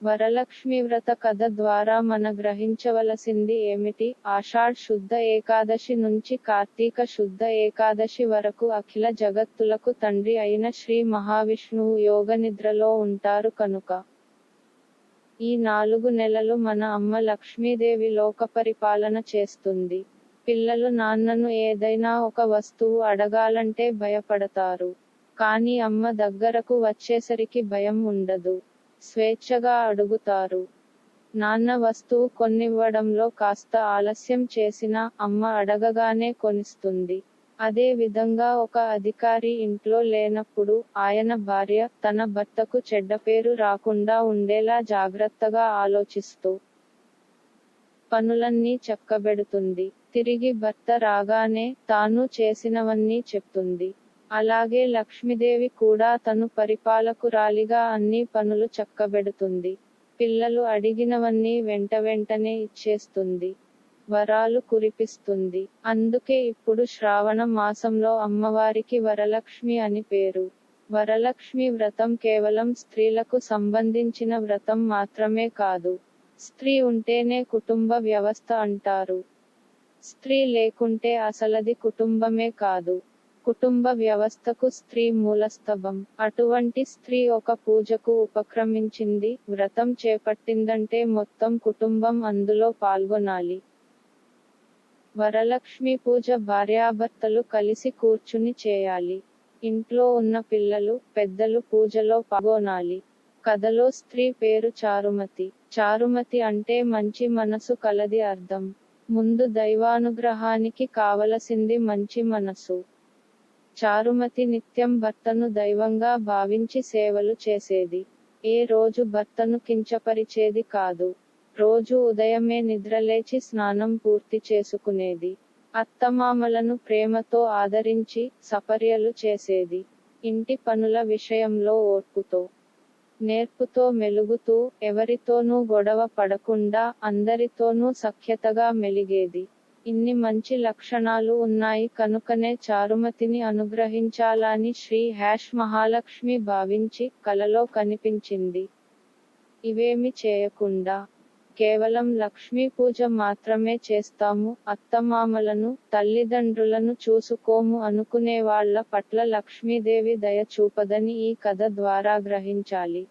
వరలక్ష్మి వ్రత కథ ద్వారా మన గ్రహించవలసింది ఏమిటి? ఆషాఢ్ శుద్ధ ఏకాదశి నుంచి కార్తీక శుద్ధ ఏకాదశి వరకు అఖిల జగత్తులకు తండ్రి అయిన శ్రీ మహావిష్ణువు యోగ నిద్రలో ఉంటారు కనుక. ఈ నాలుగు నెలలు మన అమ్మ లక్ష్మీదేవి లోక పరిపాలన చేస్తుంది. పిల్లలు నాన్నను ఏదైనా ఒక వస్తువు అడగాలంటే భయపడతారు. కానీ అమ్మ దగ్గరకు వచ్చేసరికి భయం ఉండదు. స్వేచ్ఛగా అడుగుతారు. నాన్న వస్తువు కొనివ్వడంలో కాస్త ఆలస్యం చేసినా అమ్మ అడగగానే కొనిస్తుంది. అదే విధంగా ఒక అధికారి ఇంట్లో లేనప్పుడు ఆయన భార్య తన భర్తకు చెడ్డ పేరు రాకుండా ఉండేలా జాగ్రత్తగా ఆలోచిస్తూ పనులన్నీ చక్కబెడుతుంది. తిరిగి భర్త రాగానే తాను చేసినవన్నీ చెప్తుంది. అలాగే లక్ష్మీదేవి కూడా తను పరిపాలకురాలిగా అన్ని పనులు చక్కబెడుతుంది. పిల్లలు అడిగినవన్నీ వెంట వెంటనే ఇచ్చేస్తుంది. వరాలు కురిపిస్తుంది. అందుకే ఇప్పుడు శ్రావణ మాసంలో అమ్మవారికి వరలక్ష్మి అని పేరు. వరలక్ష్మి వ్రతం కేవలం స్త్రీలకు సంబంధించిన వ్రతం మాత్రమే కాదు. స్త్రీ ఉంటేనే కుటుంబ వ్యవస్థ అంటారు. స్త్రీ లేకుంటే అసలది కుటుంబమే కాదు. కుటుంబ వ్యవస్థకు స్త్రీ మూలస్తభం అటువంటి స్త్రీ ఒక పూజకు ఉపక్రమించింది వ్రతం చేపట్టిందంటే మొత్తం కుటుంబం అందులో పాల్గొనాలి. వరలక్ష్మి పూజ భార్యాభర్తలు కలిసి కూర్చుని చేయాలి. ఇంట్లో ఉన్న పిల్లలు పెద్దలు పూజలో పాల్గొనాలి. కథలో స్త్రీ పేరు చారుమతి. చారుమతి అంటే మంచి మనసు కలది అర్థం. ముందు దైవానుగ్రహానికి కావలసింది మంచి మనసు. చారుమతి నిత్యం భర్తను దైవంగా భావించి సేవలు చేసేది. ఏ రోజు భర్తను కించపరిచేది కాదు. రోజు ఉదయమే నిద్రలేచి స్నానం పూర్తి చేసుకునేది. అత్తమామలను ప్రేమతో ఆదరించి సపర్యలు చేసేది. ఇంటి పనుల విషయంలో ఓర్పుతో నేర్పుతో మెలుగుతూ ఎవరితోనూ గొడవ పడకుండా అందరితోనూ సఖ్యతగా మెలిగేది. ఇన్ని మంచి లక్షణాలు ఉన్నాయి కనుకనే చారుమతిని అనుగ్రహించాలని శ్రీ హ్యాష్ మహాలక్ష్మి భావించి కలలో కనిపించింది. ఇవేమి చేయకుండా. కేవలం లక్ష్మీ పూజ మాత్రమే చేస్తాము అత్తమామలను తల్లిదండ్రులను చూసుకోము అనుకునే వాళ్ళ పట్ల లక్ష్మీదేవి దయ చూపదని ఈ కథ ద్వారా గ్రహించాలి.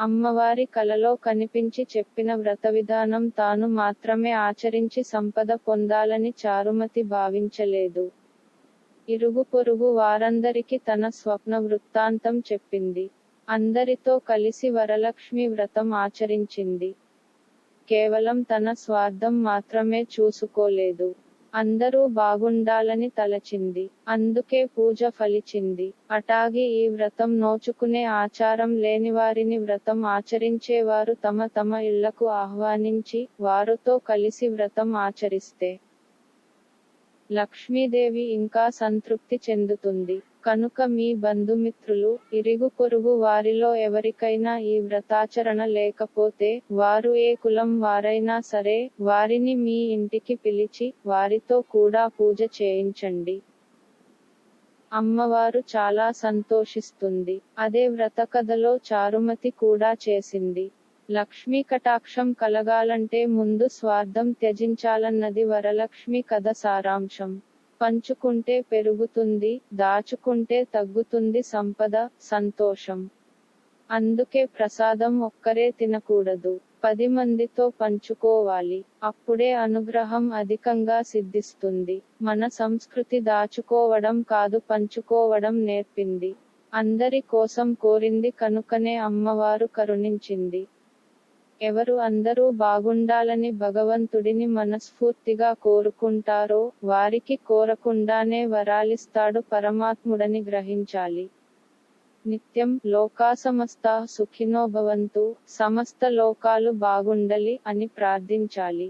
అమ్మవారి కలలో కనిపించి చెప్పిన వ్రత విధానం తాను మాత్రమే ఆచరించి సంపద పొందాలని చారుమతి భావించలేదు. ఇరుగు పొరుగు వారందరికి తన స్వప్న వృత్తాంతం చెప్పింది. అందరితో కలిసి వరలక్ష్మి వ్రతం ఆచరించింది. కేవలం తన స్వార్థం మాత్రమే చూసుకోలేదు. అందరూ బాగుండాలని తలచింది. అందుకే పూజ ఫలిచింది. అటాగే ఈ వ్రతం నోచుకునే ఆచారం లేనివారిని వ్రతం ఆచరించేవారు తమ తమ ఇళ్ళకు ఆహ్వానించి వారితో కలిసి వ్రతం ఆచరిస్తే లక్ష్మీదేవి ఇంకా సంతృప్తి చెందుతుంది. కనుక మీ బంధుమిత్రులు ఇరుగు పొరుగు వారిలో ఎవరికైనా ఈ వ్రతాచరణ లేకపోతే వారు ఏ కులం వారైనా సరే వారిని మీ ఇంటికి పిలిచి వారితో కూడా పూజ చేయించండి. అమ్మవారు చాలా సంతోషిస్తుంది. అదే వ్రత కథలో చారుమతి కూడా చేసింది. లక్ష్మీ కటాక్షం కలగాలంటే ముందు స్వార్థం త్యజించాలన్నది వరలక్ష్మి కథ సారాంశం. పంచుకుంటే పెరుగుతుంది దాచుకుంటే తగ్గుతుంది సంపద సంతోషం. అందుకే ప్రసాదం ఒక్కరే తినకూడదు. పది మందితో పంచుకోవాలి. అప్పుడే అనుగ్రహం అధికంగా సిద్ధిస్తుంది. మన సంస్కృతి దాచుకోవడం కాదు పంచుకోవడం నేర్పింది. అందరి కోసం కోరింది కనుకనే అమ్మవారు కరుణించింది. ఎవరు అందరూ బాగుండాలని భగవంతుడిని మనస్ఫూర్తిగా కోరుకుంటారో వారికి కోరకుండానే వరాలిస్తాడు పరమాత్ముడని గ్రహించాలి. నిత్యం లోకా సమస్త సుఖినో భవంతు సమస్త లోకాలు బాగుండలి అని ప్రార్థించాలి.